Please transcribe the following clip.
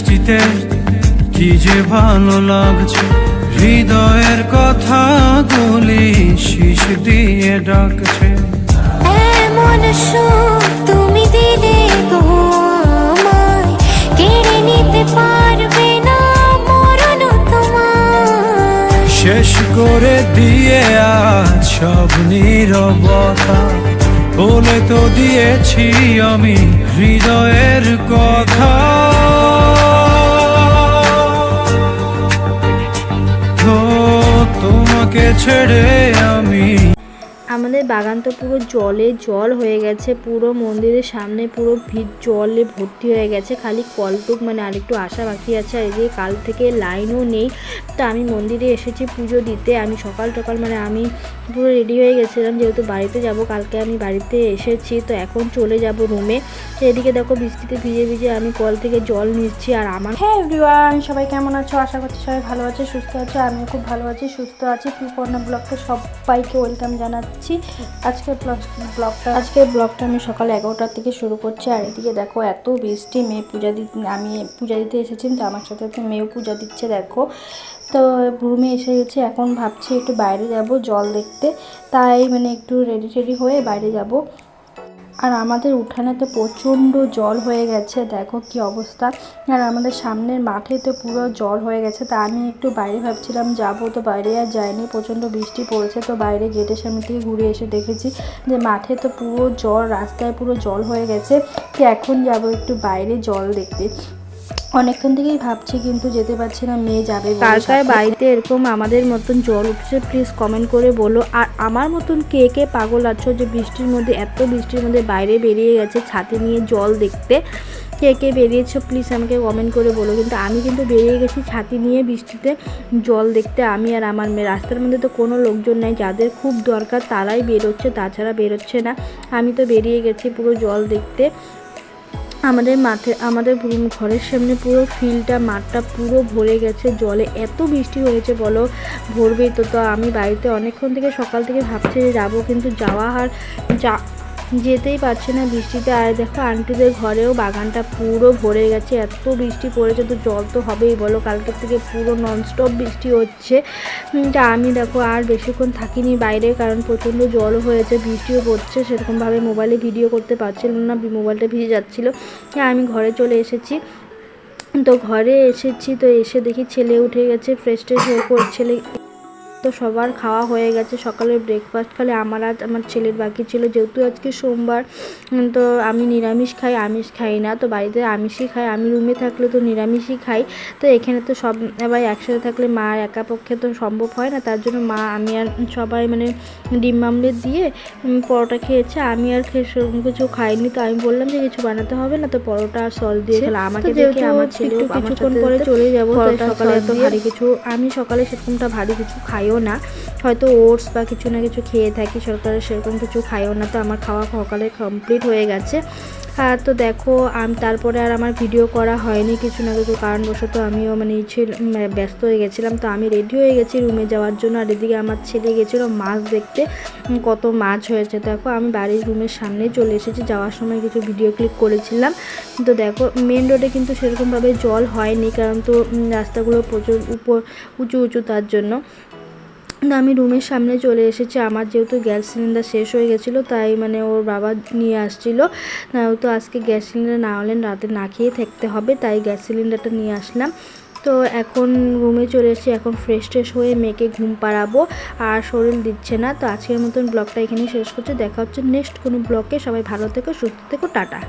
বৃষ্টিতে কি যে ভালো লাগছে হৃদয়ের কথা গুলি শীষ দিয়ে ডাকছে। এমন সুখ তুমি দিলে গো আমায় কেড়ে নিতে পারবে না মরণ তোমার শেষ করে দিয়ে আজ সব নীরবতা বলে তো দিয়েছি আমি হৃদয়ের কথা। তোমাকে ছেড়ে আমি আমাদের বাগান তো পুরো জলে জল হয়ে গেছে, পুরো মন্দিরের সামনে পুরো ভিড় জলে ভর্তি হয়ে গেছে, খালি কলটুক মানে আরেকটু আশা বাকি আছে, আর এদিকে কাল থেকে লাইনও নেই। তো আমি মন্দিরে এসেছি পুজো দিতে, আমি সকাল সকাল মানে আমি পুরো রেডি হয়ে গেছিলাম, যেহেতু বাড়িতে যাব, কালকে আমি বাড়িতে এসেছি, তো এখন চলে যাব রুমে এদিকে দেখো বৃষ্টিতে ভিজে ভিজে আমি কল থেকে জল নিচ্ছি, আর আমার হ্যাঁ এভরিওয়ান সবাই কেমন আছো? আশা করছি সবাই ভালো আছে, সুস্থ আছে, আমিও খুব ভালো আছি, সুস্থ আছি। পিপর্ণা ব্লগকে সবাইকে ওয়েলকাম জানাচ্ছি। আজকের ব্লগটা আজকের ব্লগটা আমি সকাল এগারোটার থেকে শুরু করছি। আর এদিকে দেখো এত বৃষ্টি মেয়ে পূজা দিতে আমি পূজা দিতে এসেছি তো আমার সাথে তো মেয়েও পূজা দিচ্ছে দেখো। তো রুমে এসে গেছে এখন ভাবছি একটু বাইরে যাব জল দেখতে। তাই মানে একটু রেডি টেডি হয়ে বাইরে যাব। আর আমাদের উঠানেতে প্রচণ্ড জল হয়ে গেছে, দেখো কি অবস্থা। আর আমাদের সামনের মাঠে তো পুরো জল হয়ে গেছে, তা আমি একটু বাইরে ভাবছিলাম যাব তো বাইরে আর যাইনি, প্রচণ্ড বৃষ্টি পড়েছে তো বাইরে গেটের সামনে থেকে ঘুরে এসে দেখেছি যে মাঠে তো পুরো জল, রাস্তায় পুরো জল হয়ে গেছে, তো এখন যাব একটু বাইরে জল দেখতে। অনেকক্ষণ থেকেই ভাবছি কিন্তু যেতে পারছি না মেয়ে যাবে কার বাড়িতে এরকম আমাদের মতন জল উঠছে প্লিজ কমেন্ট করে বলো। আর আমার মতন কে কে পাগল আছো যে বৃষ্টির মধ্যে এত বৃষ্টির মধ্যে বাইরে বেরিয়ে গেছে ছাতি নিয়ে জল দেখতে? কে কে বেরিয়েছো প্লিজ আমাকে কমেন্ট করে বলো। কিন্তু আমি কিন্তু বেরিয়ে গেছি ছাতি নিয়ে বৃষ্টিতে জল দেখতে আমি আর আমার মেয়ে। রাস্তার মধ্যে তো কোনো লোকজন নাই যাদের খুব দরকার তারাই বেরোচ্ছে তাছাড়া বেরোচ্ছে না। আমি তো বেরিয়ে গেছি পুরো জল দেখতে। আমাদের মাঠে, আমাদের ঘরের সামনে পুরো ফিল্ডটা, মাঠটা পুরো ভরে গেছে, জলে এত বৃষ্টি হয়েছে বলো। ভরবেই তো তো আমি বাড়িতে অনেকক্ষণ থেকে সকাল থেকে ভাবছি যে যাব, কিন্তু যাওয়া আর যা যেতেই পারছে না বৃষ্টিতে। আর দেখো আন্টিদের ঘরেও বাগানটা পুরো ভরে গেছে। এত বৃষ্টি পড়েছে তো জল তো হবেই বলো। কালকের থেকে পুরো ননস্টপ বৃষ্টি হচ্ছে। তা আমি দেখো আর বেশিক্ষণ থাকিনি বাইরে কারণ প্রচণ্ড জল হয়েছে, বৃষ্টিও পড়ছে। সেরকমভাবে মোবাইলে ভিডিও করতে পারছিলাম না মোবাইলটা ভিজে যাচ্ছিল। আমি ঘরে চলে এসেছি। তো ঘরে এসেছি তো এসে দেখি ছেলে উঠে গেছে ফ্রেশ ট্রেশ হয়ে ছেলে তো সবার খাওয়া হয়ে গেছে সকালে ব্রেকফাস্ট খালে আমার আজ আমার ছেলের বাকি ছিল। যেহেতু আজকে সোমবার তো আমি নিরামিষ খাই আমিষ খাই না। তো বাড়িতে আমিষই খাই আমি রুমে থাকলে তো নিরামিষই খাই। তো এখানে তো সব সবাই একসাথে থাকলে মা একা পক্ষে তো সম্ভব হয় না। তার জন্য মা আমি আর সবাই মানে ডিম আমলেট দিয়ে পরোটা খেয়েছে। আমি আর খেয়ে সেরকম কিছু খাইনি। তো আমি বললাম যে কিছু বানাতে হবে না তো পরোটা আর সস দিয়ে খেলাম। আমাকে দেখে আমার ছেলে কিছুক্ষণ পরে চলে যাব সকালে এত ভারী কিছু আমি সকালে সেরকমটা ভারী কিছু খাইও না। হয়তো ওটস বা কিছু না কিছু খেয়ে থাকি সরকারের সেরকম কিছু খাইও না। তো আমার খাওয়া সকালে কমপ্লিট হয়ে গেছে। আর তো দেখো আমি তারপরে আর আমার ভিডিও করা হয়নি কিছু না কিছু কারণবশত আমিও মানে উম, ব্যস্ত হয়ে গেছিলাম। তো আমি রেডি হয়ে গেছি রুমে যাওয়ার জন্য। আর এদিকে আমার ছেলে গেছিল মাছ দেখতে। কত মাছ হয়েছে দেখো। আমি বাড়ির রুমের সামনে চলে এসেছি। যাওয়ার সময় কিছু ভিডিও ক্লিক করেছিলাম। তো দেখো মেন রোডে কিন্তু সেরকমভাবে জল হয়নি। কারণ তো রাস্তাগুলো প্রচুর উপর উঁচু উঁচু তার জন্য। আমি রুমের সামনে চলে এসেছি। আমার যেহেতু গ্যাস সিলিন্ডার শেষ হয়ে গেছিল, তাই মানে ওর বাবা নিয়ে আসছিল। তো আজকে গ্যাস সিলিন্ডার না হলে রাতে না খেয়ে থাকতে হবে, তাই গ্যাস সিলিন্ডারটা নিয়ে আসলাম। তো এখন রুমে চলে এসেছি, এখন ফ্রেশ ট্রেশ হয়ে মেয়েকে ঘুম পাড়াবো, আর শরীর দিচ্ছে না। তো আজকের মতন ব্লগটা এখানেই শেষ করছি। দেখা হচ্ছে নেক্সট কোনো ব্লগে। সবাই ভালো থেকো, সুস্থ থেকো, টাটা।